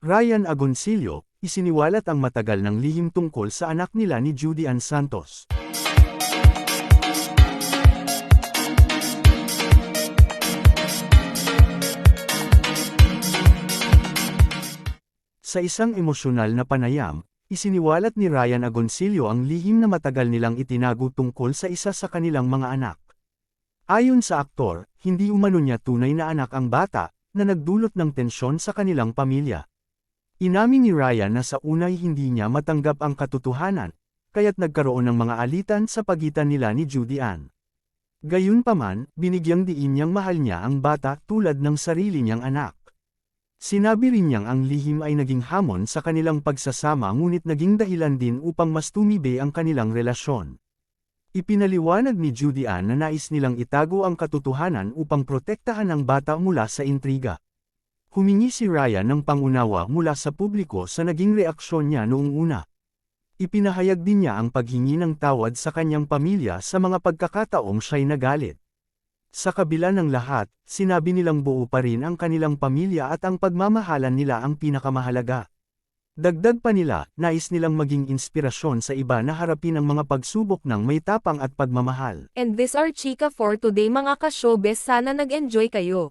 Ryan Agoncillo, isiniwalat ang matagal ng lihim tungkol sa anak nila ni Judy Ann Santos. Sa isang emosyonal na panayam, isiniwalat ni Ryan Agoncillo ang lihim na matagal nilang itinago tungkol sa isa sa kanilang mga anak. Ayon sa aktor, hindi umano niya tunay na anak ang bata, na nagdulot ng tensyon sa kanilang pamilya. Inamin ni Ryan na sa unay hindi niya matanggap ang katotohanan, kaya't nagkaroon ng mga alitan sa pagitan nila ni Judy Ann. Gayunpaman, binigyang diin niyang mahal niya ang bata tulad ng sarili niyang anak. Sinabi rin niyang ang lihim ay naging hamon sa kanilang pagsasama ngunit naging dahilan din upang mas tumibe ang kanilang relasyon. Ipinaliwanag ni Judy Ann na nais nilang itago ang katotohanan upang protektahan ang bata mula sa intriga. Humingi si Ryan ng pangunawa mula sa publiko sa naging reaksyon niya noong una. Ipinahayag din niya ang paghingi ng tawad sa kanyang pamilya sa mga pagkakataong siya'y nagalit. Sa kabila ng lahat, sinabi nilang buo pa rin ang kanilang pamilya at ang pagmamahalan nila ang pinakamahalaga. Dagdag pa nila, nais nilang maging inspirasyon sa iba na harapin ang mga pagsubok ng may tapang at pagmamahal. And this are Chika for today mga ka-showbiz sana nag-enjoy kayo.